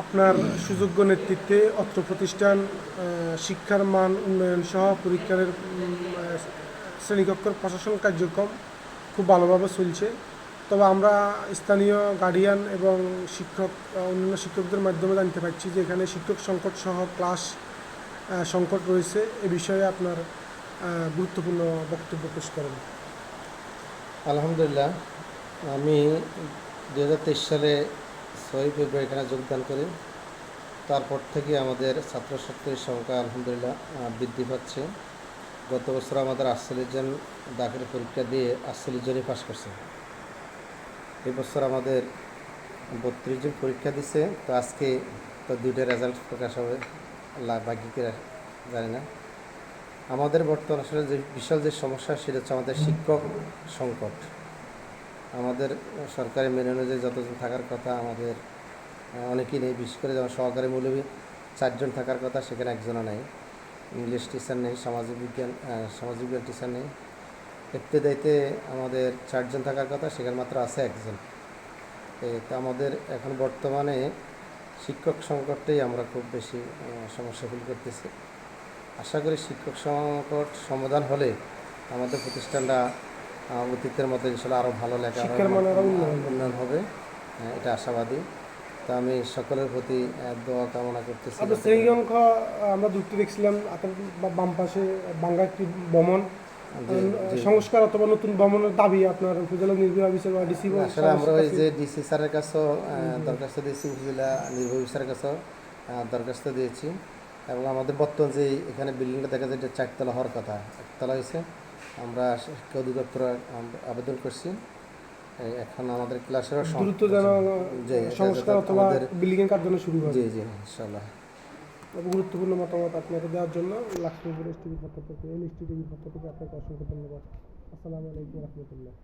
আপনার সুযোগ্য নেতৃত্বে অত্র প্রতিষ্ঠান শিক্ষার মান উন্নয়ন সহ পরীক্ষার শ্রেণীকক্ষর প্রশাসন কার্যক্রম খুব ভালোভাবে চলছে। তবে আমরা স্থানীয় গার্ডিয়ান এবং শিক্ষক অন্যান্য শিক্ষকদের মাধ্যমে জানতে পারছি যে এখানে শিক্ষক সংকট সহ ক্লাস সংকট রয়েছে। এ বিষয়ে আপনার গুরুত্বপূর্ণ বক্তব্য পেশ করেন। আলহামদুলিল্লাহ। আমি দু হাজার তেইশ সালে ছয়ই ফেব্রুয়ারি এখানে যোগদান করি। তারপর থেকে আমাদের ছাত্রছাত্রীর সংখ্যা আলহামদুলিল্লাহ বৃদ্ধি পাচ্ছে। গত বছর আমাদের আটচল্লিশ জন দাখিল পরীক্ষা দিয়ে আটচল্লিশ জনই পাশ করছে। এই বছর আমাদের বত্রিশ জন পরীক্ষা দিছে। তো আজকে তো দুইটা রেজাল্ট প্রকাশ হবে বাকিকে জানি না। আমাদের বর্তমান আসলে যে, বিশাল যে সমস্যা, সেটা হচ্ছে আমাদের শিক্ষক সংকট। আমাদের সরকারি মেনে অনুযায়ী যতজন থাকার কথা আমাদের অনেকেই নেই। বিশেষ করে যেমন সহকারী মৌলবী, চারজন থাকার কথা সেখানে একজনও নেই। ইংলিশ টিচার নেই সামাজিক বিজ্ঞান সামাজিক বিজ্ঞান টিচার নেই। ইত্যাদিতে আমাদের চারজন থাকার কথা সেখানে মাত্র আছে একজন। তো আমাদের এখন বর্তমানে শিক্ষক সংকটটাই আমরা খুব বেশি সমস্যা ফিল করতেছি। আশা করি শিক্ষক সংকট সমাধান হলে আমাদের প্রতিষ্ঠানটা অতীতের মতো ইনশাল্লাহ আরও ভালো লেখা উন্নয়ন হবে। হ্যাঁ, এটা আশাবাদী। তো আমি সকলের প্রতি দোয়া কামনা করতেছি আপনার শ্রেণীগঙ্ক আমরা দুটি দেখছিলাম বাম পাশে বাংলা একটি ভ্রমণ। সংস্কার অথবা নতুন ভ্রমণের দাবি আপনার উপজেলা নির্বাহী অফিসার বা ডিসি আসলে আমরা ওই যে ডিসি স্যারের কাছেও দরখাস্ত দিয়েছি উপজেলা নির্বাহী স্যারের কাছেও দরখাস্ত দিয়েছি। এবং আমাদের বর্তমান যে এখানে বিল্ডিংটা দেখা যায় যে চারতলা হওয়ার কথা। একতলা হয়েছে। আমরা শিক্ষা অধিদপ্তর আবেদন করছি। এখন আমাদের ক্লাসের দ্রুত যেন সংস্কার অথবা বিল্ডিং এর কাজ যেন শুরু হয়। জি জি ইনশাআল্লাহ গুরুত্বপূর্ণ মতামত আপনাকে দেওয়ার জন্য লাক্ষ্মীপুর এস টিভির পক্ষ থেকে এল এস টিভির পক্ষ থেকে আপনাকে অসংখ্য ধন্যবাদ। আসসালামু আলাইকুম রহমতুল্লাহ।